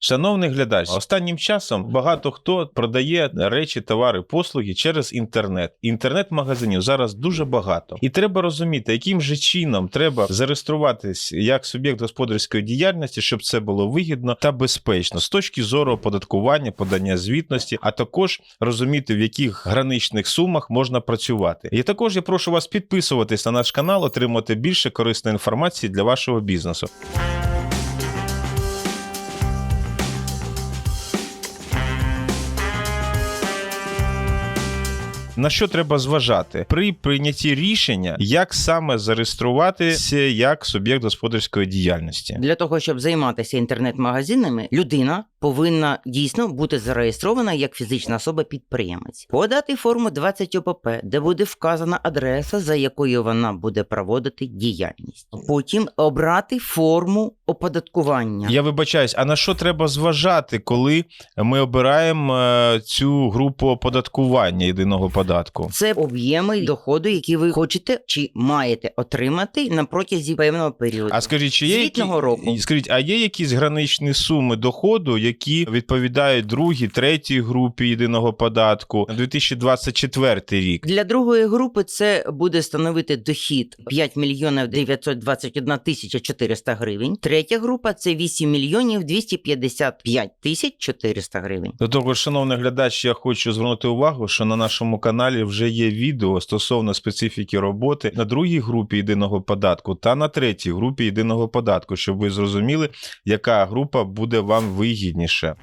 Шановний глядач, останнім часом багато хто продає речі, товари, послуги через інтернет. Інтернет-магазинів зараз дуже багато. І треба розуміти, яким же чином треба зареєструватись як суб'єкт господарської діяльності, щоб це було вигідно та безпечно з точки зору оподаткування, подання звітності, а також розуміти, в яких граничних сумах можна працювати. І також я прошу вас підписуватись на наш канал, отримати більше корисної інформації для вашого бізнесу. На що треба зважати при прийнятті рішення, як саме зареєструватися як суб'єкт господарської діяльності? Для того, щоб займатися інтернет-магазинами, людина повинна дійсно бути зареєстрована як фізична особа-підприємець, подати форму 20 ОПП, де буде вказана адреса, за якою вона буде проводити діяльність. Потім обрати форму оподаткування. Я вибачаюсь, а на що треба зважати, коли ми обираємо е, цю групу оподаткування єдиного податку? Це об'єми доходу, які ви хочете чи маєте отримати на протязі певного періоду. А скажіть, чи є які... року. скажіть, а є якісь граничні суми доходу, які відповідають другій, третій групі єдиного податку на 2024 рік? Для другої групи це буде становити дохід 5 мільйонів 921 тисяча 400 гривень. Третя група це 8 мільйонів 255 тисяч 400 гривень. До того, шановний глядач, я хочу звернути увагу, що на нашому каналі вже є відео стосовно специфіки роботи на другій групі єдиного податку та на третій групі єдиного податку, щоб ви зрозуміли, яка група буде вам вигідніше.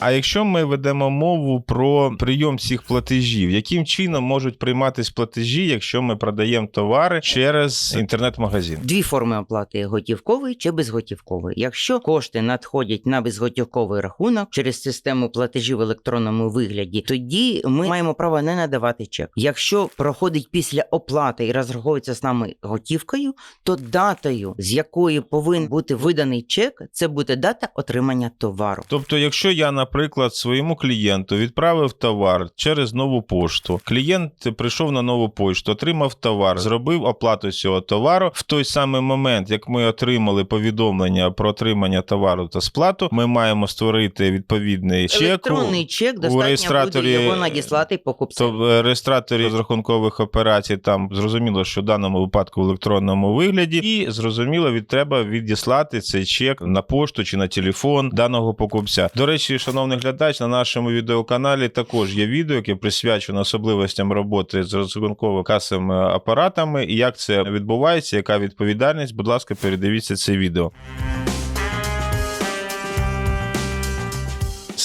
А якщо ми ведемо мову про прийом цих платежів, яким чином можуть прийматись платежі, якщо ми продаємо товари через інтернет-магазин? Дві форми оплати: готівковий чи безготівковий. Якщо кошти надходять на безготівковий рахунок через систему платежів в електронному вигляді, тоді ми маємо право не надавати чек. Якщо проходить після оплати і розраховується з нами готівкою, то датою, з якої повинен бути виданий чек, це буде дата отримання товару. Тобто, якщо я, наприклад, своєму клієнту відправив товар через нову пошту, клієнт прийшов на нову пошту, отримав товар, зробив оплату цього товару. В той самий момент, як ми отримали повідомлення про отримання товару та сплату, ми маємо створити відповідний чек. Електронний чек достатньо реєстраторі- буде його надіслати покупцю. В реєстраторі розрахункових операцій там зрозуміло, що в даному випадку в електронному вигляді, і зрозуміло, від треба відіслати цей чек на пошту чи на телефон даного покупця. До речі, шановний глядач, на нашому відеоканалі також є відео, яке присвячено особливостям роботи з розрахунково касовими апаратами і як це відбувається, яка відповідальність. Будь ласка, передивіться це відео.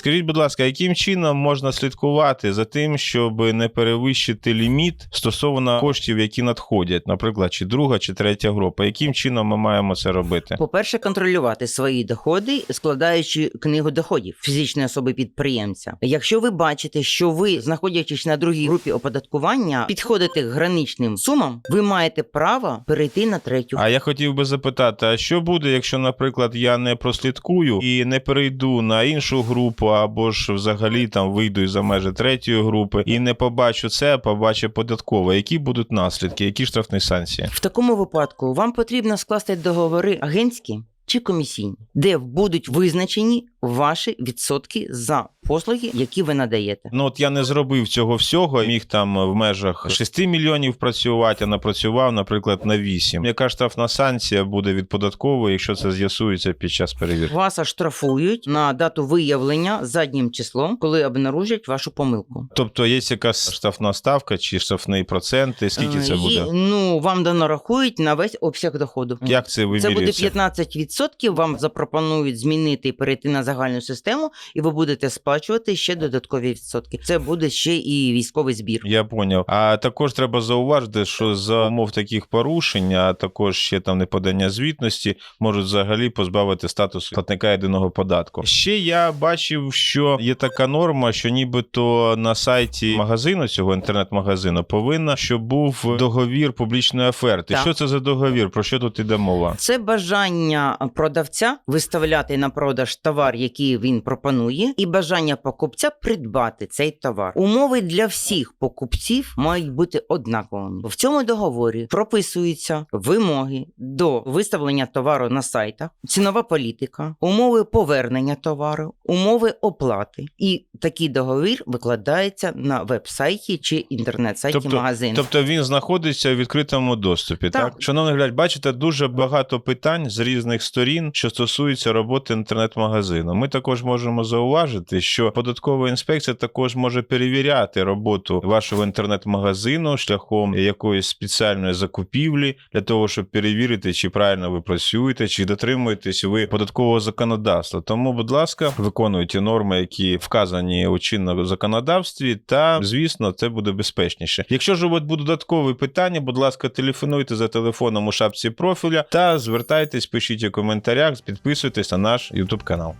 Скажіть, будь ласка, яким чином можна слідкувати за тим, щоб не перевищити ліміт стосовно коштів, які надходять, наприклад, чи друга, чи третя група? Яким чином ми маємо це робити? По-перше, контролювати свої доходи, складаючи книгу доходів фізичної особи підприємця. Якщо ви бачите, що ви, знаходячись на другій групі оподаткування, підходите к граничним сумам, ви маєте право перейти на третю. А я хотів би запитати: а що буде, якщо, наприклад, я не прослідкую і не перейду на іншу групу, або ж взагалі там вийду за межі третьої групи і не побачу це, а побачу податкове? Які будуть наслідки? Які штрафні санкції? В такому випадку вам потрібно скласти договори агентські чи комісійні, де будуть визначені ваші відсотки за послуги, які ви надаєте. Ну от я не зробив цього всього, міг там в межах 6 мільйонів працювати, а напрацював, наприклад, на 8. Яка штрафна санкція буде від податкової, якщо це з'ясується під час перевірки? Вас оштрафують на дату виявлення заднім числом, коли обнаружать вашу помилку. Тобто є якась штрафна ставка чи штрафний процент, і скільки це Е, буде? і, ну, вам дано рахують на весь обсяг доходу. Як це Це буде вимірюється? 15%, вам запропонують змінити і перейти на загальну систему, і ви будете сплачувати ще додаткові відсотки. Це буде ще і військовий збір. Я поняв. А також треба зауважити, що за умов таких порушень, а також ще там неподання звітності, можуть взагалі позбавити статусу платника єдиного податку. Ще я бачив, що є така норма, що нібито на сайті магазину цього інтернет-магазину повинна, щоб був договір публічної оферти. Так. Що це за договір? Про що тут іде мова? Це бажання продавця виставляти на продаж товар, який він пропонує, і бажання бажання покупця придбати цей товар. Умови для всіх покупців мають бути однаковими. В цьому договорі прописуються вимоги до виставлення товару на сайтах, цінова політика, умови повернення товару, умови оплати. І такий договір викладається на веб-сайті чи інтернет-сайті Тобто- магазину. Тобто він знаходиться у відкритому доступі. Так, Так. шановний глядач, бачите, дуже багато питань з різних сторін, що стосуються роботи інтернет-магазину. Ми також можемо зауважити, що податкова інспекція також може перевіряти роботу вашого інтернет-магазину шляхом якоїсь спеціальної закупівлі для того, щоб перевірити, чи правильно ви працюєте, чи дотримуєтесь ви податкового законодавства. Тому, будь ласка, виконуйте норми, які вказані у чинному законодавстві, та звісно, це буде безпечніше. Якщо ж у вас будуть додаткові питання, будь ласка, телефонуйте за телефоном у шапці профіля та звертайтесь, пишіть у коментарях, підписуйтесь на наш YouTube канал.